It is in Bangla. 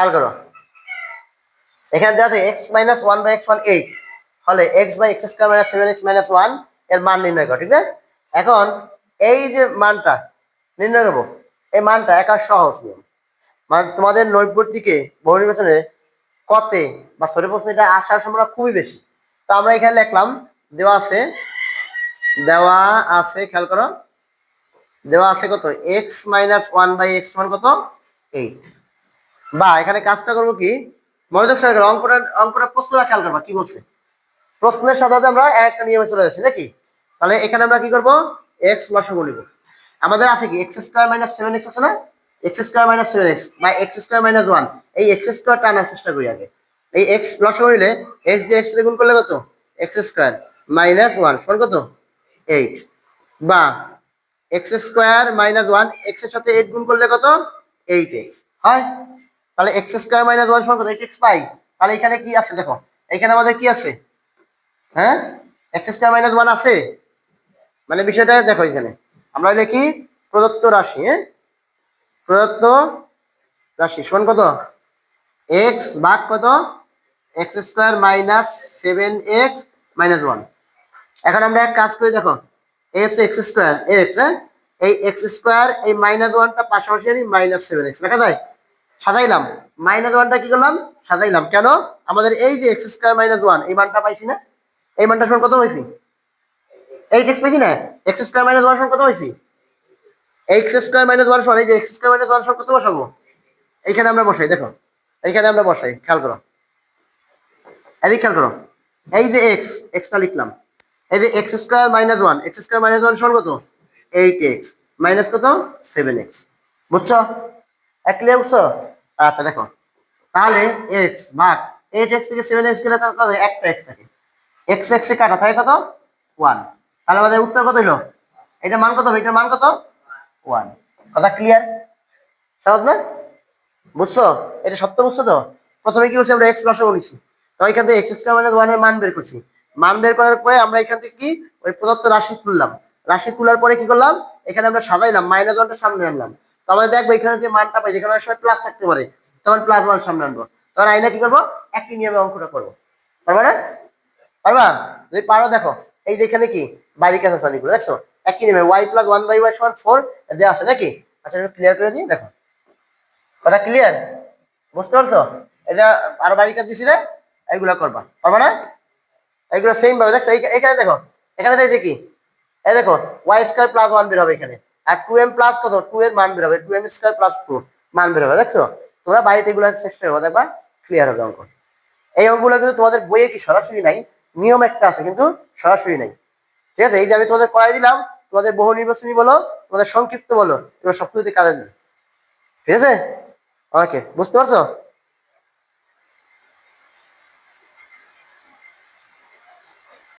খেয়াল করো। এখানে দেওয়া আছে x minus one by x one eight হলে x by x square minus seven x minus ওয়ানের মান নির্ণয় করো, ঠিক আছে? এখন এই যে মানটা নির্ণয় করব, এই মানটা একা সহজ নিয়ম। মানে তোমাদের নৈপত্তিকে বহু নির্বাচনে কতে বা সরি প্রশ্ন এটা আসার সম্ভাবনা খুবই বেশি। তো আমরা এখানে লিখলাম, দেওয়া আছে দেওয়া আছে, খেয়াল করো, দেওয়া আছে কত? X minus one by x one কত? এইট বা এখানে কাজটা করব কি? মনোযোগ সহকারে অঙ্কটা অঙ্কটা প্রশ্নটা খেয়াল করবা, কি বলছে? প্রশ্নের সাথে আমরা একটা নিয়মে চলে যাচ্ছি, নাকি? তাহলে এখানে আমরা কি করব? এক্স লসাগু নিব। আমাদের আছে কি? X square minus seven x আছে না? X square minus seven x বা এক্স স্কোয়ার মাইনাস ওয়ান এই এক্স স্কোয়ার টানার চেষ্টা করি আগে। এই এক্স লসাগু নিলে এক্স দিয়ে এক্স গুণ করলে কত? এক্স স্কোয়ার মাইনাস ওয়ান সমান কত? এইট বা এক্স স্কোয়ার মাইনাস ওয়ান এক্সের সাথে এইট গুণ করলে কত? এইট এক্স হয়? তাহলে এক্স স্কোয়ার মাইনাস ওয়ান সমান কত? এক্স পাই। তাহলে এখানে কি আছে? দেখো, এখানে আমাদের কি আছে? হ্যাঁ? এক্স স্কোয়ার মাইনাস ওয়ান আছে? মানে বিষয়টা দেখো এখানে। আমরা লিখি প্রদত্ত রাশি হ্যাঁ? প্রদত্ত রাশি সমান কত? এক্স ভাগ কত? X square minus seven x minus one. এখন আমরা এক কাজ করি, দেখো। এক্স এক্স স্কোয়ার এক্স হ্যাঁ? এই এক্স স্কোয়ার এই মাইনাস ওয়ানটা পাশাপাশি মাইনাস সেভেন এক্স লেখা যায়? সাজাইলাম। মাইনাস ওয়ানটা কি করলাম? সাজাইলাম। কেন? আমাদের এই যে এক্স স্কোয়ার মাইনাস ওয়ান এই মানটা পাইছি না? এই মানটা সমান কত হয়েছি এইট এক্স পাইছি না? এক্স স্কোয়ার মাইনাস ওয়ান সমান কত হয়েছি এক্স স্কোয়ার মাইনাস ওয়ান সমান, এই যে এক্স স্কোয়ার মাইনাস ওয়ান সমান কত বসাবো? এইখানে আমরা বসাই, দেখো। এইখানে আমরা বসাই, খেয়াল করো। এদিক খেয়াল করো। এই যে এক্স এক্সটা লিখলাম। এই যে x square minus one x square minus one সমান কত? এইট এক্স মাইনাস কত? সেভেন এক্স বুঝছ? এক ক্লিয়ার বুঝছ? আচ্ছা দেখো। তাহলে এক্স ভাগ এইট এক্স থেকে সেভেন এক্স গেলে কত একটা এক্স থাকে। এক্স এক্সে কাটা থাকে কত? ওয়ান তাহলে আমাদের উত্তর কত হলো এটা মান কত এটার মান কত? ওয়ান কথা ক্লিয়ার সহজ না? বুঝছ? এটা সত্য বুঝছ তো? প্রথমে কি করছি আমরা এক্স লসাগু বলেছি তো এখান থেকে এক্স স্কোয়ার মাইনাস ওয়ানের মান বের করছি। মান বের করার পরে আমরা এখান থেকে কি? ওই প্রদত্ত রাশি তুললাম। রাশি তোলার পরে কি করলাম? এখানে আমরা সাজাইলাম মাইনাস ওয়ানটা সামনে আনলাম। তো আমাদের দেখব এখানে যে মানটা পাই, যেখানে সময় প্লাস থাকতে পারে, তখন প্লাস ওয়ান সামনে আনব। তখন আইনা কি করব? একই নিয়মে অঙ্কটা করব। পারবা না? পারবা? যদি পারো, দেখো। এই যে এখানে কি? বাইরে কাছে সানিগুলো দেখছ? একই নিয়মে y plus one by y সমান ফোর দেওয়া আছে, নাকি? আচ্ছা ক্লিয়ার করে দিই, দেখো। কথা ক্লিয়ার বুঝতে পারছ? এটা আরও বাড়ি কাজ দিছি এইগুলা করবা। পারবা না? এইগুলো সেম ভাবে, দেখছ? এখানে দেখো। এখানে দেখছি কি? এই দেখো ওয়াই স্কোয়ার প্লাস ওয়ান বের হবে এখানে। আর টু এম প্লাস কত? টু এর মান বের হবে। Two m square plus two মান বের হবে, দেখছ? তোমরা বাড়িতে এগুলো চেষ্টা করব, দেখবা ক্লিয়ার হবে অঙ্ক। এই অঙ্কগুলো কিন্তু তোমাদের বইয়ে কি সরাসরি নাই, নিয়ম একটা আছে, কিন্তু সরাসরি নাই। ঠিক আছে? এই যে আমি তোমাদের করাই দিলাম, তোমাদের বহু নির্বাচনী বলো, তোমাদের সংক্ষিপ্ত বলো, এগুলো সব কিছুতে কাজে দিবে। ঠিক আছে? ওকে, বুঝতে পারছ?